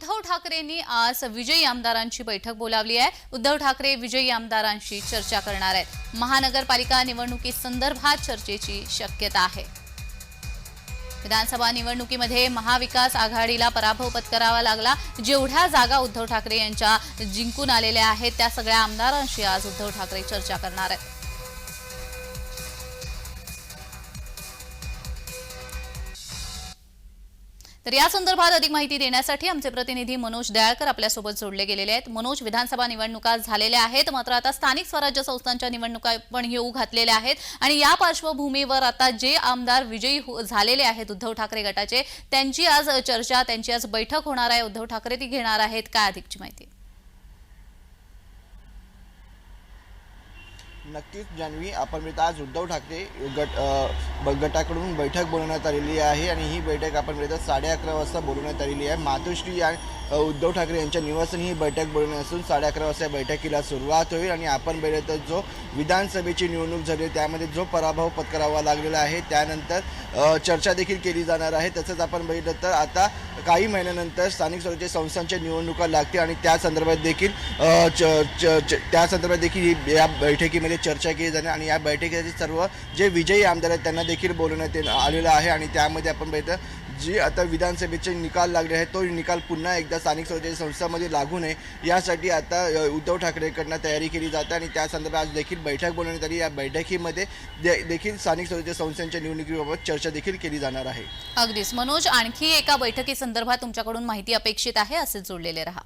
उद्धव ठाकरेंनी आज विजयी आमदारांची बैठक बोलावली आहे. उद्धव ठाकरे विजयी आमदारांशी चर्चा करणार आहेत. महानगरपालिका निवडणुकी संदर्भात चर्चेची शक्यता आहे. विधानसभा निवडणुकीमध्ये महाविकास आघाडीला पराभव पत्करावा लागला. जेवढ्या जागा उद्धव ठाकरे यांच्या जिंकून आलेल्या आहेत त्या सगळ्या आमदारांशी आज उद्धव ठाकरे चर्चा करणार आहेत. तर या संदर्भात अधिक माहिती देण्यासाठी आमचे प्रतिनिधी मनोज दयाळकर आपल्यासोबत जोडले गेलेले आहेत. मनोज विधानसभा निवडणुका झालेल्या आहेत मात्र आता स्थानिक स्वराज्य संस्थांच्या निवडणुका पण येऊ घातलेल्या आहेत. आणि या पार्श्वभूमीवर आता जे आमदार विजयी हो-, झालेले आहेत उद्धव ठाकरे गटाचे त्यांची आज चर्चा त्यांची आज बैठक होणार आहे. उद्धव ठाकरे ती घेणार आहेत. काय अधिकची माहिती? नक्कीच जान्हवी आपण मिळत आज उद्धव ठाकरे गट गटाकडून बैठक बोलवण्यात आलेली आहे आणि ही बैठक आपण बघितलं साडे अकरा वाजता बोलवण्यात आलेली आहे. मातोश्री आणि उद्धव ठाकरे यांच्या निवासस्थानी ही बैठक बोलवण्यात असून साडे अकरा वाजता या बैठकीला सुरुवात होईल आणि आपण बघितलं तर जो विधानसभेची निवडणूक झाली त्यामध्ये जो पराभव पत्करावा लागलेला आहे त्यानंतर चर्चा देखील केली जाणार आहे. तसंच आपण बघितलं तर आता काही महिन्यानंतर स्थानिक स्वराज्य संस्थांच्या निवडणुका लागतील आणि त्या संदर्भात देखील च- च- च- त्या संदर्भात देखील ही- या बैठकीमध्ये चर्चा केली जाणार आणि या बैठकीचे सर्व जे विजयी आमदार आहेत त्यांना देखील बोलवण्यात आलेलं आहे आणि त्यामध्ये आपण बघितलं जी आता विधानसभेचे निकाल लागले आहेत तो निकाल पुन्हा एकदा स्थानिक स्वराज्य संस्थामध्ये लागू नये. यासाठी आता उद्धव ठाकरेकडनं तयारी केली जाते आणि त्या संदर्भात आज देखील बैठक बोलवण्यात आली. या बैठकीमध्ये दे- देखील स्थानिक स्वराज्य संस्थांच्या निवडणुकीबाबत चर्चा देखील केली जाणार आहे. अगदीच. मनोज आणखी एका बैठकीसंदर्भात तुमच्याकडून माहिती अपेक्षित आहे? असे जोडलेले राहा.